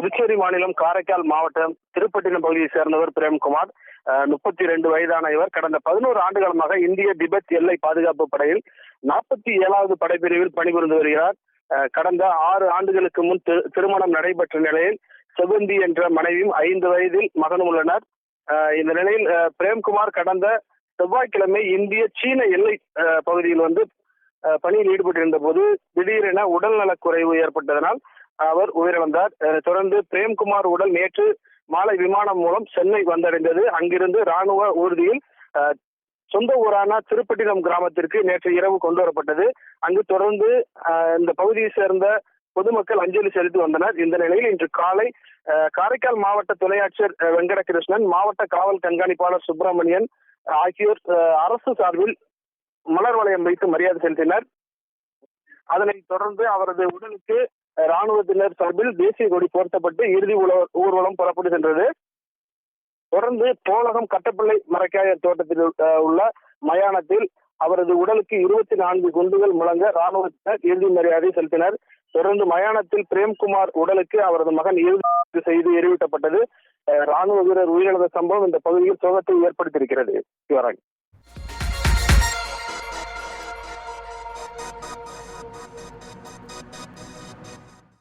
புதுச்சேரி மாநிலம் காரைக்கால் மாவட்டம் திருப்பட்டினம் பகுதியைச் சேர்ந்தவர் பிரேம்குமார் முப்பத்தி ரெண்டு வயதான இவர் கடந்த பதினோரு ஆண்டுகாலமாக இந்திய திபெத் எல்லை பாதுகாப்பு படையில் நாற்பத்தி ஏழாவது படைப்பிரிவில் பணிபுரிந்து வருகிறார். கடந்த ஆறு ஆண்டுகளுக்கு முன் திருமணம் நடைபெற்ற நிலையில் செவந்தி என்ற மனைவியும் ஐந்து வயதில் மகனும் உள்ளனர். அஹ், இந்த நிலையில் பிரேம்குமார் கடந்த செவ்வாய்க்கிழமை இந்திய சீன எல்லை அஹ், பகுதியில் வந்து பணியில் ஈடுபட்டிருந்த போது திடீரென உடல்நலக்குறைவு ஏற்பட்டதனால் அவர் உயிரிழந்தார். தொடர்ந்து பிரேம்குமார் உடல் நேற்று மாலை விமானம் மூலம் சென்னை வந்தடைந்தது. அங்கிருந்து ராணுவ ஊர்தியில் சொந்த ஊரான திருப்பட்டினம் கிராமத்திற்கு நேற்று இரவு கொண்டு வரப்பட்டது. அங்கு தொடர்ந்து இந்த பகுதியை சேர்ந்த பொதுமக்கள் அஞ்சலி செலுத்தி வந்தனர். இந்த நிலையில் இன்று காலை காரைக்கால் மாவட்ட துணையாட்சியர் வெங்கடகிருஷ்ணன் மாவட்ட காவல் கண்காணிப்பாளர் சுப்பிரமணியன் ஆகியோர் அரசு சார்பில் மலர் வளையம் வைத்து மரியாதை செலுத்தினர். அதனைத் தொடர்ந்து அவரது உடலுக்கு ராணுவத்தினர் சார்பில் தேசிய கொடி போர்த்தப்பட்டு இறுதி ஊர்வலம் புறப்பட்டு சென்றது. தொடர்ந்து போலகம் கட்டப்பிள்ளை மரக்காய தோட்டத்தில் உள்ள மயானத்தில் அவரது உடலுக்கு இருபத்தி நான்கு குண்டுகள் முழங்க ராணுவத்தினர் இறுதி மரியாதை செலுத்தினர். தொடர்ந்து மயானத்தில் பிரேம்குமார் உடலுக்கு அவரது மகன் இறுதி செய்து எரிவிட்டப்பட்டது ராணுவ வீரர் உயிரிழந்த சம்பவம் இந்த பகுதியில் சோகத்தை ஏற்படுத்தியிருக்கிறது. சிவராஜ்